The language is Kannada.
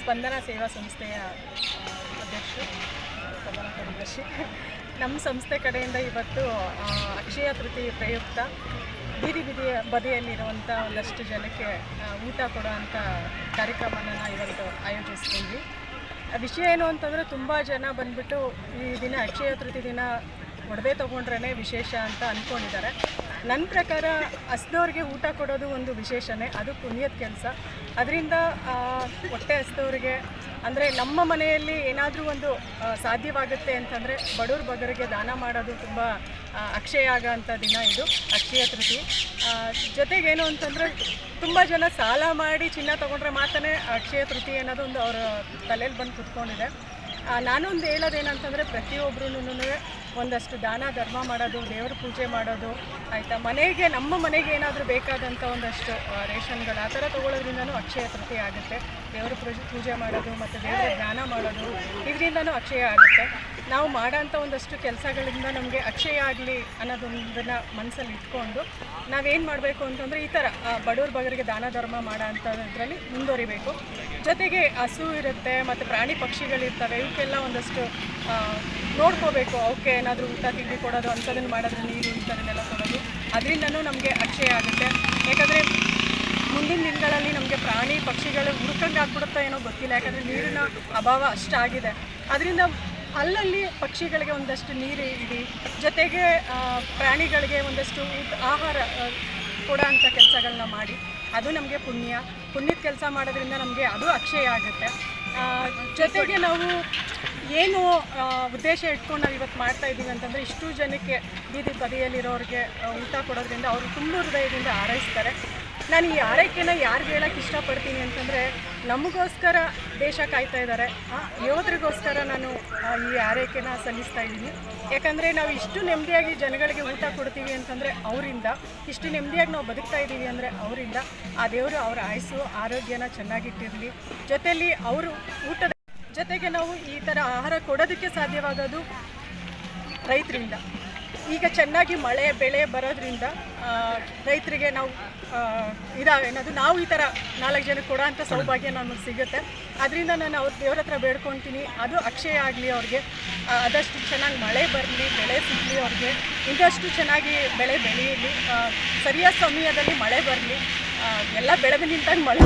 ಸ್ಪಂದನ ಸೇವಾ ಸಂಸ್ಥೆಯ ಅಧ್ಯಕ್ಷರು ಸ್ಪಂದನ ಕಾರ್ಯದರ್ಶಿ ನಮ್ಮ ಸಂಸ್ಥೆ ಕಡೆಯಿಂದ ಇವತ್ತು ಅಕ್ಷಯ ತೃತಿ ಪ್ರಯುಕ್ತ ಬೀದಿ ಬೀದಿಯ ಬದಿಯಲ್ಲಿರುವಂಥ ಒಂದಷ್ಟು ಜನಕ್ಕೆ ಊಟ ಕೊಡುವಂಥ ಕಾರ್ಯಕ್ರಮನ ಇವತ್ತು ಆಯೋಜಿಸ್ತೀವಿ. ವಿಷಯ ಏನು ಅಂತಂದರೆ ತುಂಬ ಜನ ಬಂದ್ಬಿಟ್ಟು ಈ ದಿನ ಅಕ್ಷಯ ತೃತೀಯ ದಿನ ಒಡವೆ ತೊಗೊಂಡ್ರೇ ವಿಶೇಷ ಅಂತ ಅಂದ್ಕೊಂಡಿದ್ದಾರೆ ನನ್ನ ಪ್ರಕಾರ ಹಸ್ದವ್ರಿಗೆ ಊಟ ಕೊಡೋದು ಒಂದು ವಿಶೇಷನೇ, ಅದು ಪುಣ್ಯದ ಕೆಲಸ. ಅದರಿಂದ ಹೊಟ್ಟೆ ಹಸ್ದವ್ರಿಗೆ, ಅಂದರೆ ನಮ್ಮ ಮನೆಯಲ್ಲಿ ಏನಾದರೂ ಒಂದು ಸಾಧ್ಯವಾಗುತ್ತೆ ಅಂತಂದರೆ ಬಡವ್ರ ಬಗರಿಗೆ ದಾನ ಮಾಡೋದು ತುಂಬ ಅಕ್ಷಯ ಆಗೋಂಥ ದಿನ ಇದು, ಅಕ್ಷಯ ತೃತಿ. ಜೊತೆಗೇನು ಅಂತಂದರೆ ತುಂಬ ಜನ ಸಾಲ ಮಾಡಿ ಚಿನ್ನ ತೊಗೊಂಡ್ರೆ ಮಾತ್ರನೇ ಅಕ್ಷಯ ತೃತಿ ಅನ್ನೋದು ಒಂದು ಅವರ ತಲೆಯಲ್ಲಿ ಬಂದು ಕುತ್ಕೊಂಡಿದೆ. ನಾನೊಂದು ಹೇಳೋದೇನಂತಂದರೆ ಪ್ರತಿಯೊಬ್ಬರೂ ಒಂದಷ್ಟು ದಾನ, ಧರ್ಮ ಮಾಡೋದು, ದೇವ್ರ ಪೂಜೆ ಮಾಡೋದು, ಆಯಿತಾ? ಮನೆಗೆ, ನಮ್ಮ ಮನೆಗೆ ಏನಾದರೂ ಬೇಕಾದಂಥ ಒಂದಷ್ಟು ರೇಷನ್ಗಳು, ಆ ಥರ ತೊಗೊಳೋದ್ರಿಂದನೂ ಅಕ್ಷಯ ತೃತೀಯ ಆಗುತ್ತೆ. ದೇವರ ಪೂಜೆ ಪೂಜೆ ಮಾಡೋದು ಮತ್ತು ದೇವರ ದಾನ ಮಾಡೋದು, ಇದರಿಂದನೂ ಅಕ್ಷಯ ಆಗುತ್ತೆ. ನಾವು ಮಾಡೋಂಥ ಒಂದಷ್ಟು ಕೆಲಸಗಳಿಂದ ನಮಗೆ ಅಕ್ಷಯ ಆಗಲಿ ಅನ್ನೋದೊಂದನ್ನು ಮನಸ್ಸಲ್ಲಿ ಇಟ್ಕೊಂಡು ನಾವೇನು ಮಾಡಬೇಕು ಅಂತಂದರೆ ಈ ಥರ ಬಡವ್ರ ಬಗರಿಗೆ ದಾನ, ಧರ್ಮ ಮಾಡೋ ಅಂಥದ್ರಲ್ಲಿ ಮುಂದುವರಿಬೇಕು. ಜೊತೆಗೆ ಹಸು ಇರುತ್ತೆ, ಮತ್ತು ಪ್ರಾಣಿ ಪಕ್ಷಿಗಳಿರ್ತವೆ, ಇವಕ್ಕೆಲ್ಲ ಒಂದಷ್ಟು ನೋಡ್ಕೋಬೇಕು, ಅವಕ್ಕೆ ಏನಾದರೂ ಊಟ ತಿಂಡಿ ಕೊಡೋದು ಅಂಥದನ್ನು ಮಾಡೋದು ನೀರು ಇಂಥದನ್ನೆಲ್ಲ ಕೊಡೋದು. ಅದರಿಂದನೂ ನಮಗೆ ಅಕ್ಷಯ ಆಗುತ್ತೆ. ಯಾಕಂದರೆ ಮುಂದಿನ ದಿನಗಳಲ್ಲಿ ನಮಗೆ ಪ್ರಾಣಿ ಪಕ್ಷಿಗಳು ಹುಡ್ಕಂಗೆ ಆಗ್ಬಿಡುತ್ತೋ ಏನೋ ಗೊತ್ತಿಲ್ಲ. ಯಾಕಂದರೆ ನೀರಿನ ಅಭಾವ ಅಷ್ಟಾಗಿದೆ. ಅದರಿಂದ ಅಲ್ಲಲ್ಲಿ ಪಕ್ಷಿಗಳಿಗೆ ಒಂದಷ್ಟು ನೀರು ಇಡಿ, ಜೊತೆಗೆ ಪ್ರಾಣಿಗಳಿಗೆ ಒಂದಷ್ಟು ಆಹಾರ ಕೊಡೋ ಅಂಥ ಕೆಲಸಗಳನ್ನ ಮಾಡಿ, ಅದು ನಮಗೆ ಪುಣ್ಯ. ಪುಣ್ಯದ ಕೆಲಸ ಮಾಡೋದ್ರಿಂದ ನಮಗೆ ಅದು ಅಕ್ಷಯ ಆಗುತ್ತೆ. ಜೊತೆಗೆ ನಾವು ಏನು ಉದ್ದೇಶ ಇಟ್ಕೊಂಡು ನಾವು ಇವತ್ತು ಮಾಡ್ತಾ ಇದ್ದೀವಿ ಅಂತಂದರೆ ಇಷ್ಟು ಜನಕ್ಕೆ ಬೀದಿ ಬದಿಯಲ್ಲಿರೋರಿಗೆ ಊಟ ಕೊಡೋದ್ರಿಂದ ಅವರು ತುಂಬ ಹೃದಯದಿಂದ ಹಾರೈಸ್ತಾರೆ. ನಾನು ಈ ಆರೈಕೆನ ಯಾರು ಹೇಳಕ್ಕೆ ಇಷ್ಟಪಡ್ತೀನಿ ಅಂತಂದರೆ ನಮಗೋಸ್ಕರ ದೇಶ ಕಾಯ್ತಾ ಇದ್ದಾರೆ. ಯೋಧರಿಗೋಸ್ಕರ ನಾನು ಈ ಆರೈಕೆನ ಸಲ್ಲಿಸ್ತಾ ಇದ್ದೀನಿ. ಯಾಕಂದರೆ ನಾವು ಇಷ್ಟು ನೆಮ್ಮದಿಯಾಗಿ ಜನಗಳಿಗೆ ಊಟ ಕೊಡ್ತೀವಿ ಅಂತಂದರೆ ಅವರಿಂದ, ಇಷ್ಟು ನೆಮ್ಮದಿಯಾಗಿ ನಾವು ಬದುಕ್ತಾ ಇದ್ದೀವಿ ಅಂದರೆ ಅವರಿಂದ, ಆ ದೇವರು ಅವರ ಆಯಸ್ಸು, ಆರೋಗ್ಯನ ಚೆನ್ನಾಗಿಟ್ಟಿರಲಿ. ಜೊತೆಯಲ್ಲಿ ಅವರು ಊಟದ ಜೊತೆಗೆ ನಾವು ಈ ಥರ ಆಹಾರ ಕೊಡೋದಕ್ಕೆ ಸಾಧ್ಯವಾಗೋದು ರೈತರಿಂದ. ಈಗ ಚೆನ್ನಾಗಿ ಮಳೆ, ಬೆಳೆ ಬರೋದ್ರಿಂದ ರೈತರಿಗೆ ನಾವು ಇದಾವೆ. ಏನದು, ನಾವು ಈ ಥರ ನಾಲ್ಕು ಜನಕ್ಕೆ ಕೊಡೋ ಅಂಥ ಸೌಭಾಗ್ಯ ನಮಗೆ ಸಿಗುತ್ತೆ. ಅದರಿಂದ ನಾನು ಅವ್ರ ದೇವ್ರ ಹತ್ರ ಬೇಡ್ಕೊತೀನಿ. ಅದು ಅಕ್ಷಯ ಆಗಲಿ ಅವ್ರಿಗೆ. ಆದಷ್ಟು ಚೆನ್ನಾಗಿ ಮಳೆ ಬರಲಿ, ಬೆಳೆ ಸಿಗಲಿ ಅವ್ರಿಗೆ. ಇನ್ನಷ್ಟು ಚೆನ್ನಾಗಿ ಬೆಳೆ ಬೆಳೆಯಲಿ. ಸರಿಯಾದ ಸಮಯದಲ್ಲಿ ಮಳೆ ಬರಲಿ. ಎಲ್ಲ ಬೆಳೆದು ನಿಂತಾಗ ಮಳೆ